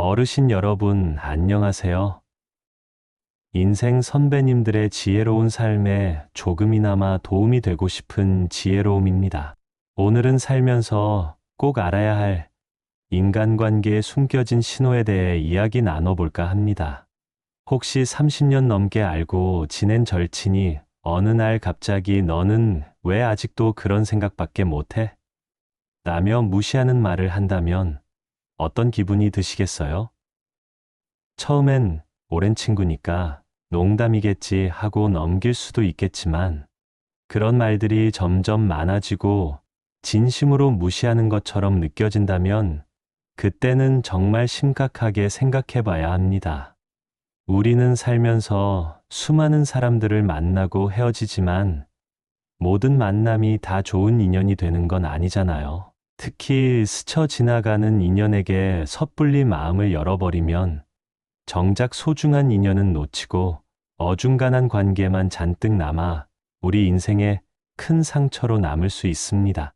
어르신 여러분, 안녕하세요. 인생 선배님들의 지혜로운 삶에 조금이나마 도움이 되고 싶은 지혜로움입니다. 오늘은 살면서 꼭 알아야 할 인간관계에 숨겨진 신호에 대해 이야기 나눠볼까 합니다. 혹시 30년 넘게 알고 지낸 절친이 어느 날 갑자기 너는 왜 아직도 그런 생각밖에 못해? 라며 무시하는 말을 한다면 어떤 기분이 드시겠어요? 처음엔 오랜 친구니까 농담이겠지 하고 넘길 수도 있겠지만 그런 말들이 점점 많아지고 진심으로 무시하는 것처럼 느껴진다면 그때는 정말 심각하게 생각해 봐야 합니다. 우리는 살면서 수많은 사람들을 만나고 헤어지지만 모든 만남이 다 좋은 인연이 되는 건 아니잖아요. 특히 스쳐 지나가는 인연에게 섣불리 마음을 열어버리면 정작 소중한 인연은 놓치고 어중간한 관계만 잔뜩 남아 우리 인생에 큰 상처로 남을 수 있습니다.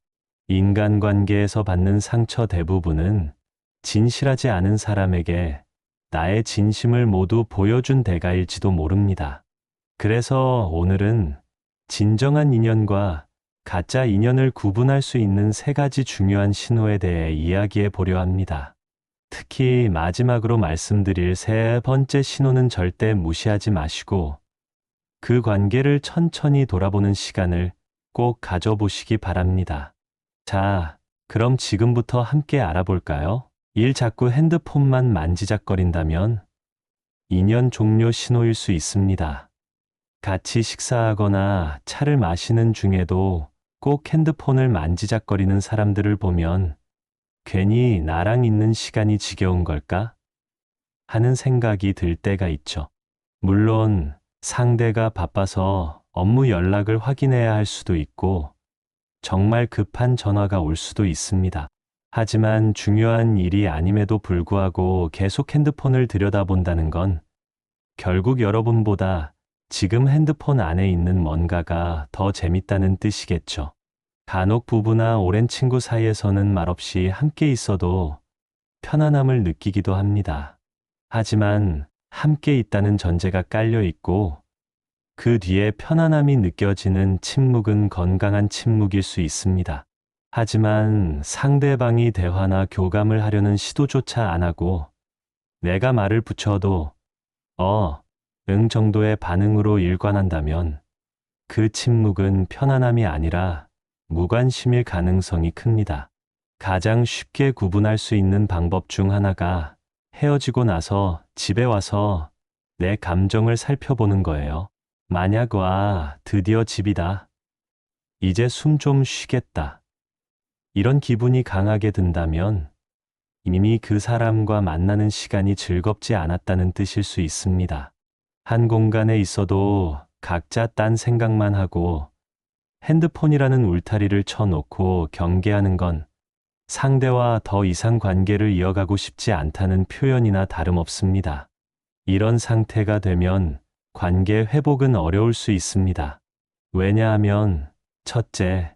인간관계에서 받는 상처 대부분은 진실하지 않은 사람에게 나의 진심을 모두 보여준 대가일지도 모릅니다. 그래서 오늘은 진정한 인연과 가짜 인연을 구분할 수 있는 세 가지 중요한 신호에 대해 이야기해 보려 합니다. 특히 마지막으로 말씀드릴 세 번째 신호는 절대 무시하지 마시고 그 관계를 천천히 돌아보는 시간을 꼭 가져보시기 바랍니다. 자, 그럼 지금부터 함께 알아볼까요? 일 자꾸 핸드폰만 만지작거린다면 인연 종료 신호일 수 있습니다. 같이 식사하거나 차를 마시는 중에도 꼭 핸드폰을 만지작거리는 사람들을 보면 괜히 나랑 있는 시간이 지겨운 걸까? 하는 생각이 들 때가 있죠. 물론 상대가 바빠서 업무 연락을 확인해야 할 수도 있고 정말 급한 전화가 올 수도 있습니다. 하지만 중요한 일이 아님에도 불구하고 계속 핸드폰을 들여다본다는 건 결국 여러분보다 지금 핸드폰 안에 있는 뭔가가 더 재밌다는 뜻이겠죠. 간혹 부부나 오랜 친구 사이에서는 말없이 함께 있어도 편안함을 느끼기도 합니다. 하지만 함께 있다는 전제가 깔려 있고 그 뒤에 편안함이 느껴지는 침묵은 건강한 침묵일 수 있습니다. 하지만 상대방이 대화나 교감을 하려는 시도조차 안 하고 내가 말을 붙여도 어, 응 정도의 반응으로 일관한다면 그 침묵은 편안함이 아니라 무관심일 가능성이 큽니다. 가장 쉽게 구분할 수 있는 방법 중 하나가 헤어지고 나서 집에 와서 내 감정을 살펴보는 거예요. 만약 와, 드디어 집이다. 이제 숨 좀 쉬겠다. 이런 기분이 강하게 든다면 이미 그 사람과 만나는 시간이 즐겁지 않았다는 뜻일 수 있습니다. 한 공간에 있어도 각자 딴 생각만 하고 핸드폰이라는 울타리를 쳐놓고 경계하는 건 상대와 더 이상 관계를 이어가고 싶지 않다는 표현이나 다름없습니다. 이런 상태가 되면 관계 회복은 어려울 수 있습니다. 왜냐하면 첫째,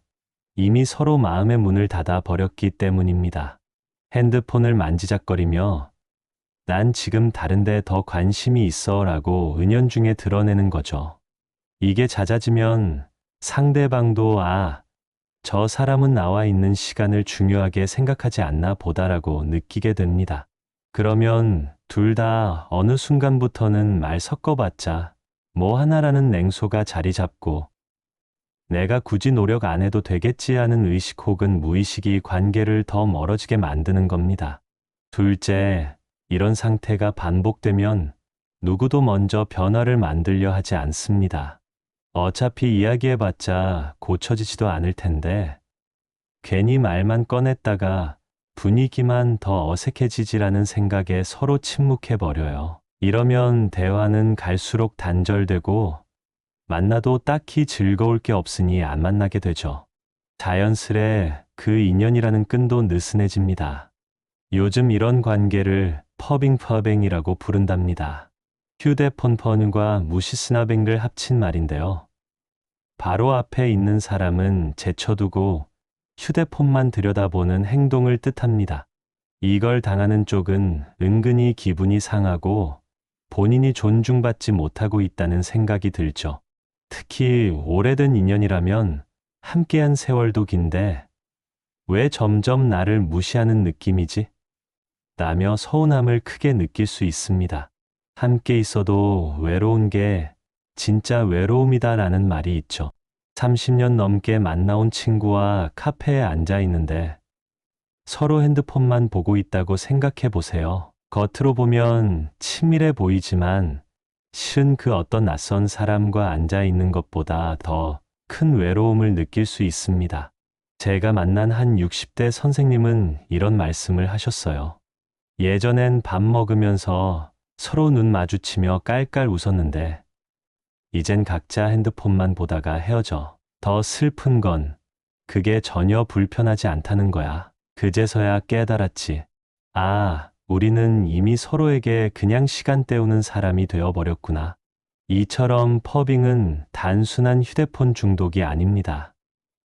이미 서로 마음의 문을 닫아 버렸기 때문입니다. 핸드폰을 만지작거리며 난 지금 다른데 더 관심이 있어 라고 은연중에 드러내는 거죠. 이게 잦아지면 상대방도 아, 저 사람은 나와 있는 시간을 중요하게 생각하지 않나 보다라고 느끼게 됩니다. 그러면 둘 다 어느 순간부터는 말 섞어봤자 뭐 하나라는 냉소가 자리 잡고 내가 굳이 노력 안 해도 되겠지 하는 의식 혹은 무의식이 관계를 더 멀어지게 만드는 겁니다. 둘째, 이런 상태가 반복되면 누구도 먼저 변화를 만들려 하지 않습니다. 어차피 이야기해봤자 고쳐지지도 않을 텐데 괜히 말만 꺼냈다가 분위기만 더 어색해지지라는 생각에 서로 침묵해버려요. 이러면 대화는 갈수록 단절되고 만나도 딱히 즐거울 게 없으니 안 만나게 되죠. 자연스레 그 인연이라는 끈도 느슨해집니다. 요즘 이런 관계를 퍼빙퍼뱅이라고 부른답니다. 휴대폰 펀과 무시스나뱅을 합친 말인데요. 바로 앞에 있는 사람은 제쳐두고 휴대폰만 들여다보는 행동을 뜻합니다. 이걸 당하는 쪽은 은근히 기분이 상하고 본인이 존중받지 못하고 있다는 생각이 들죠. 특히 오래된 인연이라면 함께한 세월도 긴데 왜 점점 나를 무시하는 느낌이지? 라며 서운함을 크게 느낄 수 있습니다. 함께 있어도 외로운 게 진짜 외로움이다라는 말이 있죠. 30년 넘게 만나온 친구와 카페에 앉아 있는데 서로 핸드폰만 보고 있다고 생각해 보세요. 겉으로 보면 친밀해 보이지만 실은 그 어떤 낯선 사람과 앉아 있는 것보다 더 큰 외로움을 느낄 수 있습니다. 제가 만난 한 60대 선생님은 이런 말씀을 하셨어요. 예전엔 밥 먹으면서 서로 눈 마주치며 깔깔 웃었는데 이젠 각자 핸드폰만 보다가 헤어져. 더 슬픈 건 그게 전혀 불편하지 않다는 거야. 그제서야 깨달았지. 아, 우리는 이미 서로에게 그냥 시간 때우는 사람이 되어버렸구나. 이처럼 퍼빙은 단순한 휴대폰 중독이 아닙니다.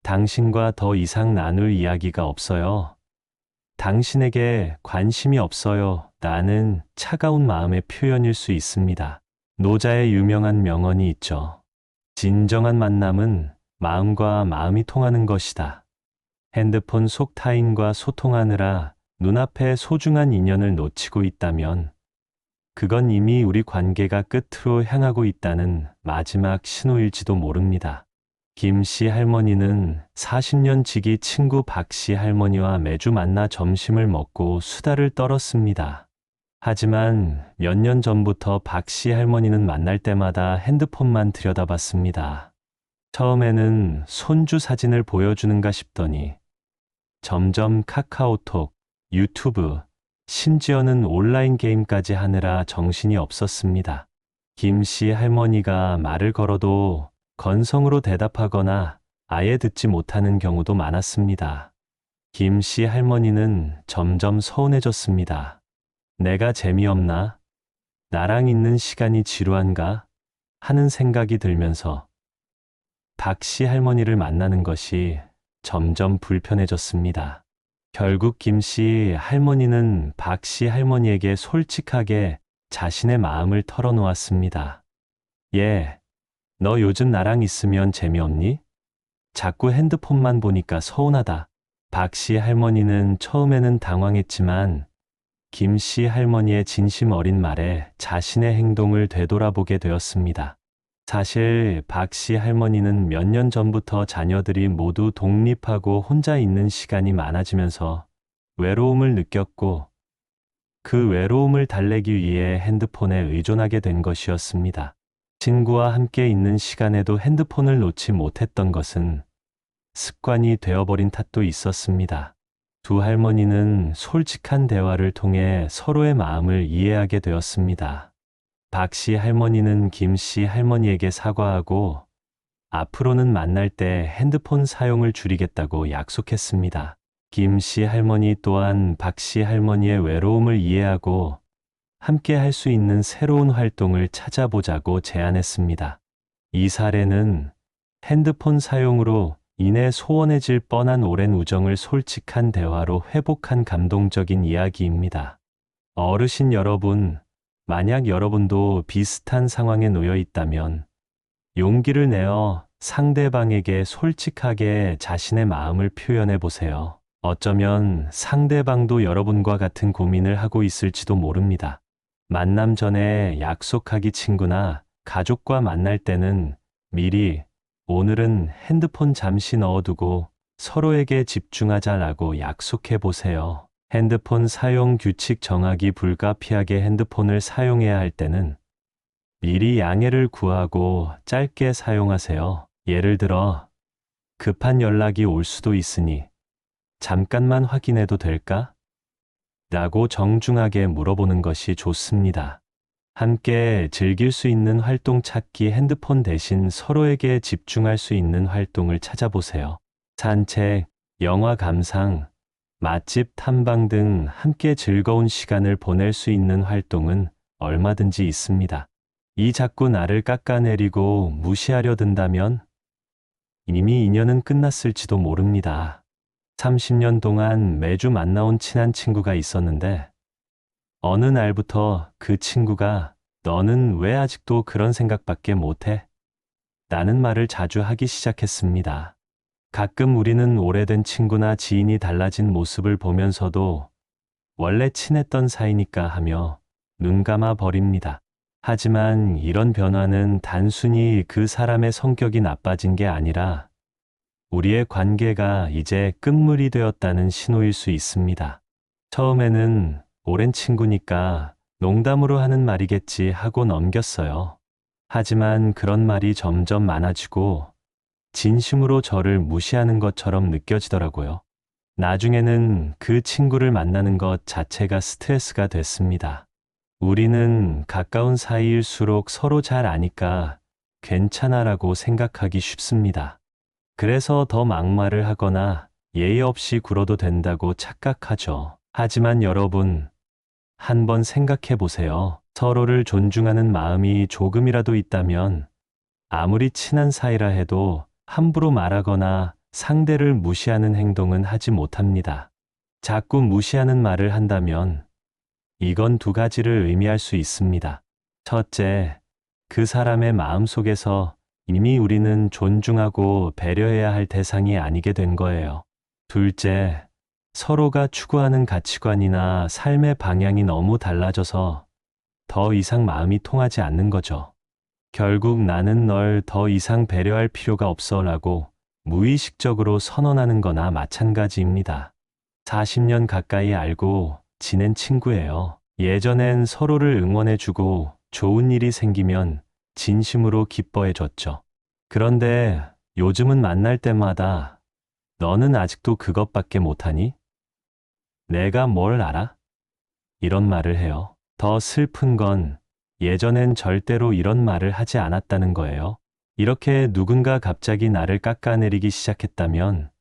당신과 더 이상 나눌 이야기가 없어요. 당신에게 관심이 없어요. 나는 차가운 마음의 표현일 수 있습니다. 노자의 유명한 명언이 있죠. 진정한 만남은 마음과 마음이 통하는 것이다. 핸드폰 속 타인과 소통하느라 눈앞에 소중한 인연을 놓치고 있다면 그건 이미 우리 관계가 끝으로 향하고 있다는 마지막 신호일지도 모릅니다. 김 씨 할머니는 40년 지기 친구 박 씨 할머니와 매주 만나 점심을 먹고 수다를 떨었습니다. 하지만 몇 년 전부터 박 씨 할머니는 만날 때마다 핸드폰만 들여다봤습니다. 처음에는 손주 사진을 보여주는가 싶더니 점점 카카오톡, 유튜브, 심지어는 온라인 게임까지 하느라 정신이 없었습니다. 김 씨 할머니가 말을 걸어도 건성으로 대답하거나 아예 듣지 못하는 경우도 많았습니다. 김 씨 할머니는 점점 서운해졌습니다. 내가 재미없나? 나랑 있는 시간이 지루한가? 하는 생각이 들면서 박 씨 할머니를 만나는 것이 점점 불편해졌습니다. 결국 김 씨 할머니는 박 씨 할머니에게 솔직하게 자신의 마음을 털어놓았습니다. 예, 너 요즘 나랑 있으면 재미없니? 자꾸 핸드폰만 보니까 서운하다. 박 씨 할머니는 처음에는 당황했지만 김 씨 할머니의 진심 어린 말에 자신의 행동을 되돌아보게 되었습니다. 사실 박 씨 할머니는 몇 년 전부터 자녀들이 모두 독립하고 혼자 있는 시간이 많아지면서 외로움을 느꼈고 그 외로움을 달래기 위해 핸드폰에 의존하게 된 것이었습니다. 친구와 함께 있는 시간에도 핸드폰을 놓지 못했던 것은 습관이 되어버린 탓도 있었습니다. 두 할머니는 솔직한 대화를 통해 서로의 마음을 이해하게 되었습니다. 박 씨 할머니는 김 씨 할머니에게 사과하고 앞으로는 만날 때 핸드폰 사용을 줄이겠다고 약속했습니다. 김 씨 할머니 또한 박 씨 할머니의 외로움을 이해하고 함께 할 수 있는 새로운 활동을 찾아보자고 제안했습니다. 이 사례는 핸드폰 사용으로 인해 소원해질 뻔한 오랜 우정을 솔직한 대화로 회복한 감동적인 이야기입니다. 어르신 여러분, 만약 여러분도 비슷한 상황에 놓여 있다면 용기를 내어 상대방에게 솔직하게 자신의 마음을 표현해 보세요. 어쩌면 상대방도 여러분과 같은 고민을 하고 있을지도 모릅니다. 만남 전에 약속하기 친구나 가족과 만날 때는 미리 오늘은 핸드폰 잠시 넣어두고 서로에게 집중하자라고 약속해 보세요. 핸드폰 사용 규칙 정하기 불가피하게 핸드폰을 사용해야 할 때는 미리 양해를 구하고 짧게 사용하세요. 예를 들어, 급한 연락이 올 수도 있으니 잠깐만 확인해도 될까? 라고 정중하게 물어보는 것이 좋습니다. 함께 즐길 수 있는 활동 찾기 핸드폰 대신 서로에게 집중할 수 있는 활동을 찾아보세요. 산책, 영화 감상, 맛집 탐방 등 함께 즐거운 시간을 보낼 수 있는 활동은 얼마든지 있습니다. 이 자꾸 나를 깎아내리고 무시하려 든다면 이미 인연은 끝났을지도 모릅니다. 30년 동안 매주 만나온 친한 친구가 있었는데, 어느 날부터 그 친구가 너는 왜 아직도 그런 생각밖에 못해? 라는 말을 자주 하기 시작했습니다. 가끔 우리는 오래된 친구나 지인이 달라진 모습을 보면서도 원래 친했던 사이니까 하며 눈 감아 버립니다. 하지만 이런 변화는 단순히 그 사람의 성격이 나빠진 게 아니라 우리의 관계가 이제 끝물이 되었다는 신호일 수 있습니다. 처음에는 오랜 친구니까 농담으로 하는 말이겠지 하고 넘겼어요. 하지만 그런 말이 점점 많아지고 진심으로 저를 무시하는 것처럼 느껴지더라고요. 나중에는 그 친구를 만나는 것 자체가 스트레스가 됐습니다. 우리는 가까운 사이일수록 서로 잘 아니까 괜찮아라고 생각하기 쉽습니다. 그래서 더 막말을 하거나 예의 없이 굴어도 된다고 착각하죠. 하지만 여러분, 한번 생각해 보세요. 서로를 존중하는 마음이 조금이라도 있다면 아무리 친한 사이라 해도 함부로 말하거나 상대를 무시하는 행동은 하지 못합니다. 자꾸 무시하는 말을 한다면 이건 두 가지를 의미할 수 있습니다. 첫째, 그 사람의 마음 속에서 이미 우리는 존중하고 배려해야 할 대상이 아니게 된 거예요. 둘째, 서로가 추구하는 가치관이나 삶의 방향이 너무 달라져서 더 이상 마음이 통하지 않는 거죠. 결국 나는 널 더 이상 배려할 필요가 없어 라고 무의식적으로 선언하는 거나 마찬가지입니다. 40년 가까이 알고 지낸 친구예요. 예전엔 서로를 응원해주고 좋은 일이 생기면 진심으로 기뻐해 줬죠. 그런데 요즘은 만날 때마다 너는 아직도 그것밖에 못하니? 내가 뭘 알아? 이런 말을 해요. 더 슬픈 건 예전엔 절대로 이런 말을 하지 않았다는 거예요. 이렇게 누군가 갑자기 나를 깎아내리기 시작했다면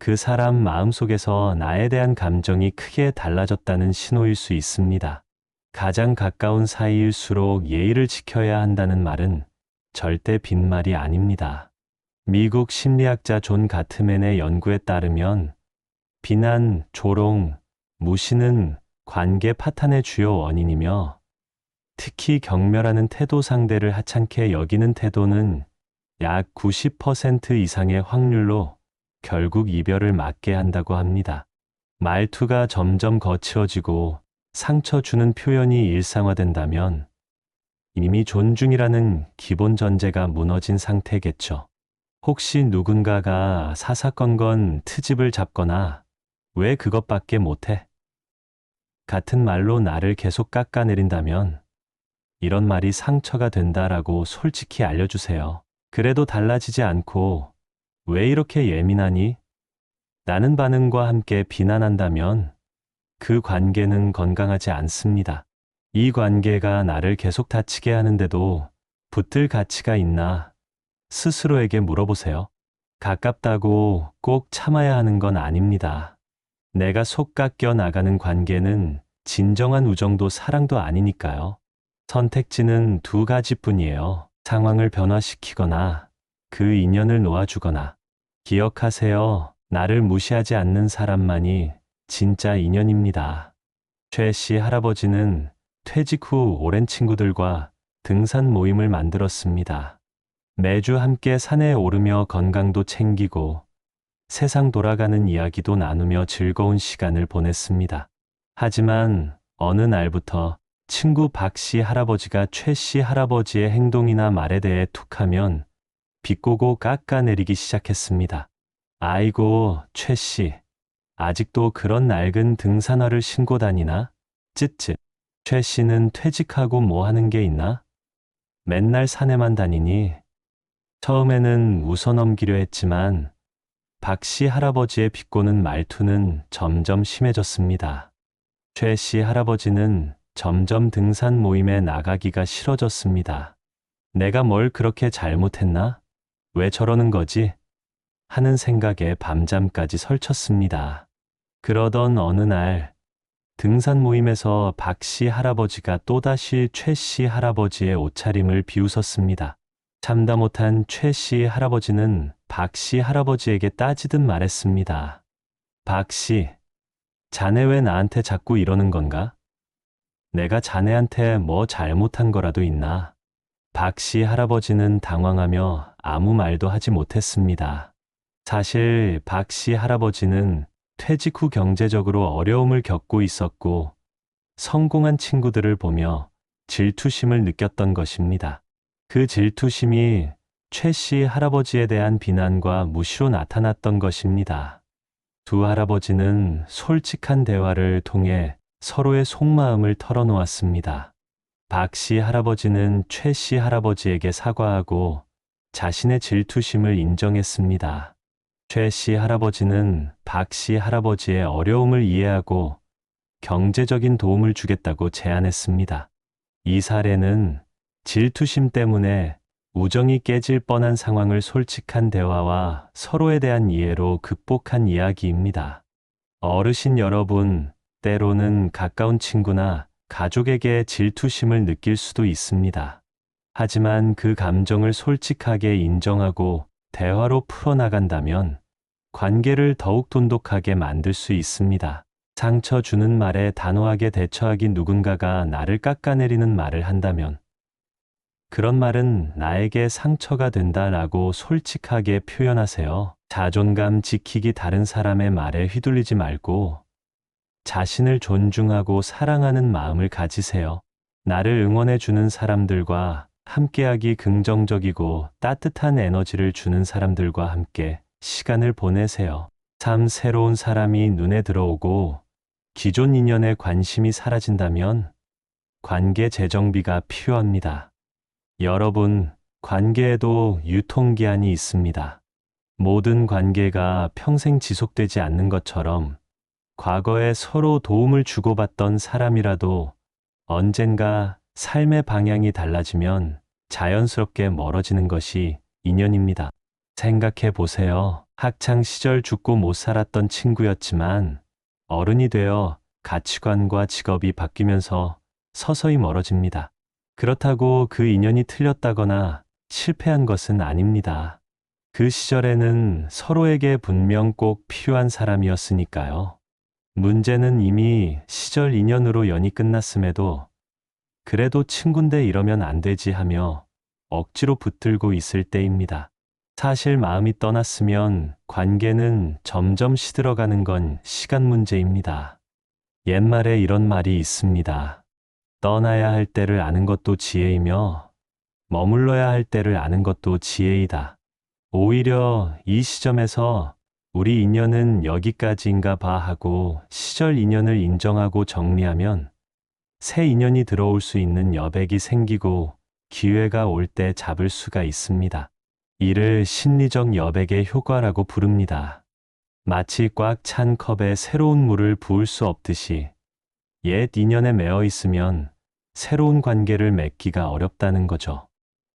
그 사람 마음속에서 나에 대한 감정이 크게 달라졌다는 신호일 수 있습니다. 가장 가까운 사이일수록 예의를 지켜야 한다는 말은 절대 빈말이 아닙니다. 미국 심리학자 존 가트맨의 연구에 따르면 비난, 조롱, 무시는 관계 파탄의 주요 원인이며 특히 경멸하는 태도 상대를 하찮게 여기는 태도는 약 90% 이상의 확률로 결국 이별을 맞게 한다고 합니다. 말투가 점점 거칠어지고 상처 주는 표현이 일상화된다면 이미 존중이라는 기본 전제가 무너진 상태겠죠. 혹시 누군가가 사사건건 트집을 잡거나 왜 그것밖에 못해? 같은 말로 나를 계속 깎아내린다면 이런 말이 상처가 된다라고 솔직히 알려주세요. 그래도 달라지지 않고 왜 이렇게 예민하니? 나는 반응과 함께 비난한다면 그 관계는 건강하지 않습니다. 이 관계가 나를 계속 다치게 하는데도 붙들 가치가 있나 스스로에게 물어보세요. 가깝다고 꼭 참아야 하는 건 아닙니다. 내가 속 깎여 나가는 관계는 진정한 우정도 사랑도 아니니까요. 선택지는 두 가지뿐이에요. 상황을 변화시키거나 그 인연을 놓아주거나 기억하세요. 나를 무시하지 않는 사람만이 진짜 인연입니다. 최 씨 할아버지는 퇴직 후 오랜 친구들과 등산 모임을 만들었습니다. 매주 함께 산에 오르며 건강도 챙기고 세상 돌아가는 이야기도 나누며 즐거운 시간을 보냈습니다. 하지만 어느 날부터 친구 박 씨 할아버지가 최 씨 할아버지의 행동이나 말에 대해 툭하면 비꼬고 깎아내리기 시작했습니다. 아이고, 최 씨. 아직도 그런 낡은 등산화를 신고 다니나? 쯧쯧. 최 씨는 퇴직하고 뭐 하는 게 있나? 맨날 산에만 다니니? 처음에는 웃어넘기려 했지만 박 씨 할아버지의 비꼬는 말투는 점점 심해졌습니다. 최 씨 할아버지는 점점 등산 모임에 나가기가 싫어졌습니다. 내가 뭘 그렇게 잘못했나? 왜 저러는 거지? 하는 생각에 밤잠까지 설쳤습니다. 그러던 어느 날 등산 모임에서 박 씨 할아버지가 또다시 최 씨 할아버지의 옷차림을 비웃었습니다. 참다 못한 최 씨 할아버지는 박 씨 할아버지에게 따지듯 말했습니다. 박 씨, 자네 왜 나한테 자꾸 이러는 건가? 내가 자네한테 뭐 잘못한 거라도 있나? 박 씨 할아버지는 당황하며 아무 말도 하지 못했습니다. 사실 박 씨 할아버지는 퇴직 후 경제적으로 어려움을 겪고 있었고 성공한 친구들을 보며 질투심을 느꼈던 것입니다. 그 질투심이 최 씨 할아버지에 대한 비난과 무시로 나타났던 것입니다. 두 할아버지는 솔직한 대화를 통해 서로의 속마음을 털어놓았습니다. 박 씨 할아버지는 최 씨 할아버지에게 사과하고 자신의 질투심을 인정했습니다. 최 씨 할아버지는 박 씨 할아버지의 어려움을 이해하고 경제적인 도움을 주겠다고 제안했습니다. 이 사례는 질투심 때문에 우정이 깨질 뻔한 상황을 솔직한 대화와 서로에 대한 이해로 극복한 이야기입니다. 어르신 여러분, 때로는 가까운 친구나 가족에게 질투심을 느낄 수도 있습니다. 하지만 그 감정을 솔직하게 인정하고 대화로 풀어나간다면 관계를 더욱 돈독하게 만들 수 있습니다. 상처 주는 말에 단호하게 대처하기 누군가가 나를 깎아내리는 말을 한다면 그런 말은 나에게 상처가 된다라고 솔직하게 표현하세요. 자존감 지키기 다른 사람의 말에 휘둘리지 말고 자신을 존중하고 사랑하는 마음을 가지세요. 나를 응원해 주는 사람들과 함께하기 긍정적이고 따뜻한 에너지를 주는 사람들과 함께 시간을 보내세요. 참 새로운 사람이 눈에 들어오고 기존 인연에 관심이 사라진다면 관계 재정비가 필요합니다. 여러분, 관계에도 유통기한이 있습니다. 모든 관계가 평생 지속되지 않는 것처럼 과거에 서로 도움을 주고받던 사람이라도 언젠가 삶의 방향이 달라지면 자연스럽게 멀어지는 것이 인연입니다. 생각해 보세요. 학창 시절 죽고 못 살았던 친구였지만 어른이 되어 가치관과 직업이 바뀌면서 서서히 멀어집니다. 그렇다고 그 인연이 틀렸다거나 실패한 것은 아닙니다. 그 시절에는 서로에게 분명 꼭 필요한 사람이었으니까요. 문제는 이미 시절 인연으로 연이 끝났음에도 그래도 친군데 이러면 안 되지 하며 억지로 붙들고 있을 때입니다. 사실 마음이 떠났으면 관계는 점점 시들어가는 건 시간 문제입니다. 옛말에 이런 말이 있습니다. 떠나야 할 때를 아는 것도 지혜이며 머물러야 할 때를 아는 것도 지혜이다. 오히려 이 시점에서 우리 인연은 여기까지인가 봐 하고 시절 인연을 인정하고 정리하면 새 인연이 들어올 수 있는 여백이 생기고 기회가 올 때 잡을 수가 있습니다. 이를 심리적 여백의 효과라고 부릅니다. 마치 꽉 찬 컵에 새로운 물을 부을 수 없듯이 옛 인연에 매어 있으면 새로운 관계를 맺기가 어렵다는 거죠.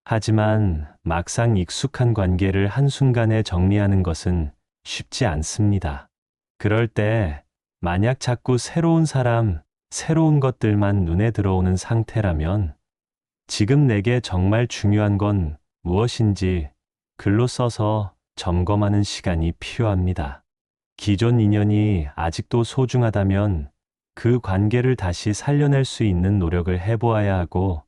하지만 막상 익숙한 관계를 한순간에 정리하는 것은 쉽지 않습니다. 그럴 때 만약 자꾸 새로운 사람, 새로운 것들만 눈에 들어오는 상태라면 지금 내게 정말 중요한 건 무엇인지 글로 써서 점검하는 시간이 필요합니다. 기존 인연이 아직도 소중하다면 그 관계를 다시 살려낼 수 있는 노력을 해보아야 하고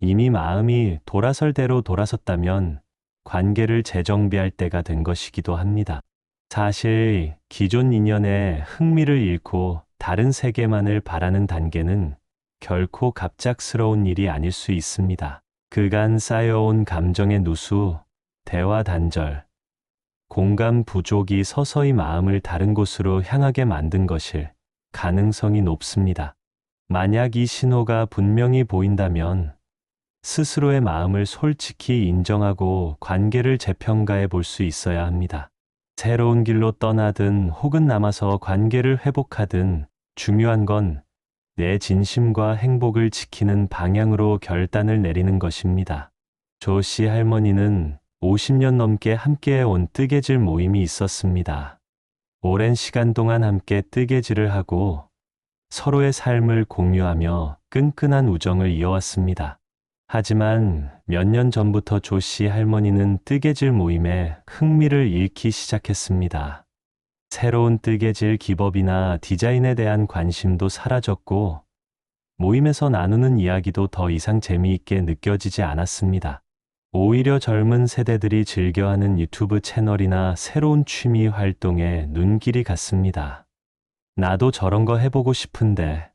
이미 마음이 돌아설 대로 돌아섰다면 관계를 재정비할 때가 된 것이기도 합니다. 사실 기존 인연에 흥미를 잃고 다른 세계만을 바라는 단계는 결코 갑작스러운 일이 아닐 수 있습니다. 그간 쌓여온 감정의 누수, 대화 단절, 공감 부족이 서서히 마음을 다른 곳으로 향하게 만든 것일 가능성이 높습니다. 만약 이 신호가 분명히 보인다면 스스로의 마음을 솔직히 인정하고 관계를 재평가해 볼 수 있어야 합니다. 새로운 길로 떠나든 혹은 남아서 관계를 회복하든 중요한 건 내 진심과 행복을 지키는 방향으로 결단을 내리는 것입니다. 조 씨 할머니는 50년 넘게 함께 온 뜨개질 모임이 있었습니다. 오랜 시간 동안 함께 뜨개질을 하고 서로의 삶을 공유하며 끈끈한 우정을 이어왔습니다. 하지만 몇 년 전부터 조 씨 할머니는 뜨개질 모임에 흥미를 잃기 시작했습니다. 새로운 뜨개질 기법이나 디자인에 대한 관심도 사라졌고, 모임에서 나누는 이야기도 더 이상 재미있게 느껴지지 않았습니다. 오히려 젊은 세대들이 즐겨하는 유튜브 채널이나 새로운 취미 활동에 눈길이 갔습니다. 나도 저런 거 해보고 싶은데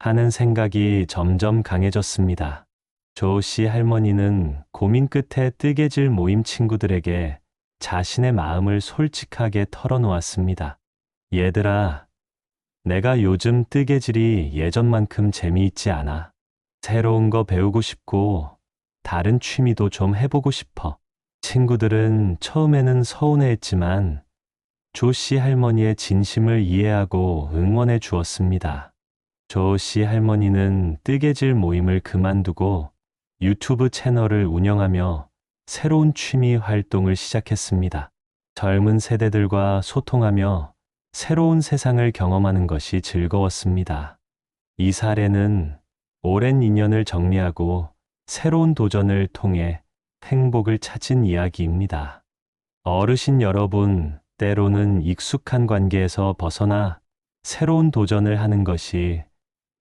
하는 생각이 점점 강해졌습니다. 조씨 할머니는 고민 끝에 뜨개질 모임 친구들에게 자신의 마음을 솔직하게 털어놓았습니다. 얘들아, 내가 요즘 뜨개질이 예전만큼 재미있지 않아. 새로운 거 배우고 싶고 다른 취미도 좀 해보고 싶어. 친구들은 처음에는 서운해했지만 조씨 할머니의 진심을 이해하고 응원해 주었습니다. 조씨 할머니는 뜨개질 모임을 그만두고 유튜브 채널을 운영하며 새로운 취미 활동을 시작했습니다. 젊은 세대들과 소통하며 새로운 세상을 경험하는 것이 즐거웠습니다. 이 사례는 오랜 인연을 정리하고 새로운 도전을 통해 행복을 찾은 이야기입니다. 어르신 여러분, 때로는 익숙한 관계에서 벗어나 새로운 도전을 하는 것이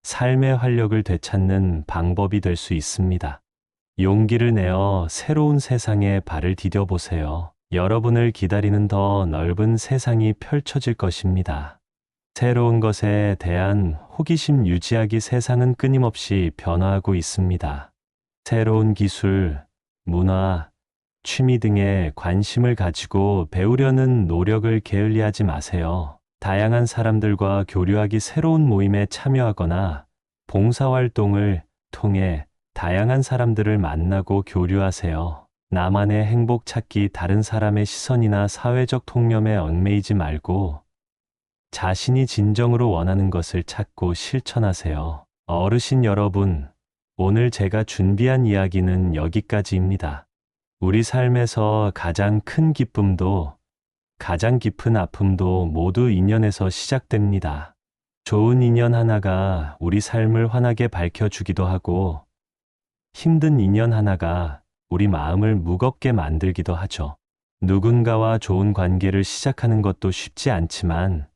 삶의 활력을 되찾는 방법이 될 수 있습니다. 용기를 내어 새로운 세상에 발을 디뎌 보세요. 여러분을 기다리는 더 넓은 세상이 펼쳐질 것입니다. 새로운 것에 대한 호기심 유지하기 세상은 끊임없이 변화하고 있습니다. 새로운 기술, 문화, 취미 등에 관심을 가지고 배우려는 노력을 게을리하지 마세요. 다양한 사람들과 교류하기 새로운 모임에 참여하거나 봉사활동을 통해 다양한 사람들을 만나고 교류하세요. 나만의 행복 찾기 다른 사람의 시선이나 사회적 통념에 얽매이지 말고 자신이 진정으로 원하는 것을 찾고 실천하세요. 어르신 여러분, 오늘 제가 준비한 이야기는 여기까지입니다. 우리 삶에서 가장 큰 기쁨도 가장 깊은 아픔도 모두 인연에서 시작됩니다. 좋은 인연 하나가 우리 삶을 환하게 밝혀주기도 하고 힘든 인연 하나가 우리 마음을 무겁게 만들기도 하죠. 누군가와 좋은 관계를 시작하는 것도 쉽지 않지만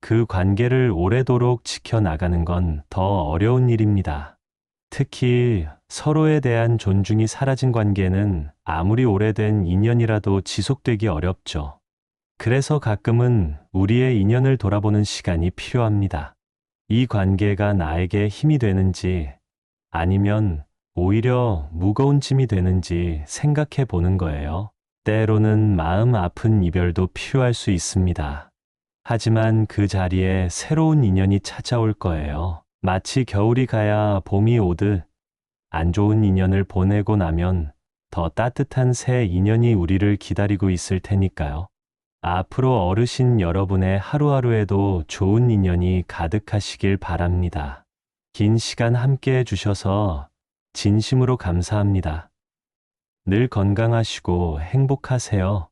그 관계를 오래도록 지켜나가는 건 더 어려운 일입니다. 특히 서로에 대한 존중이 사라진 관계는 아무리 오래된 인연이라도 지속되기 어렵죠. 그래서 가끔은 우리의 인연을 돌아보는 시간이 필요합니다. 이 관계가 나에게 힘이 되는지 아니면 오히려 무거운 짐이 되는지 생각해 보는 거예요. 때로는 마음 아픈 이별도 필요할 수 있습니다. 하지만 그 자리에 새로운 인연이 찾아올 거예요. 마치 겨울이 가야 봄이 오듯 안 좋은 인연을 보내고 나면 더 따뜻한 새 인연이 우리를 기다리고 있을 테니까요. 앞으로 어르신 여러분의 하루하루에도 좋은 인연이 가득하시길 바랍니다. 긴 시간 함께 해주셔서 진심으로 감사합니다. 늘 건강하시고 행복하세요.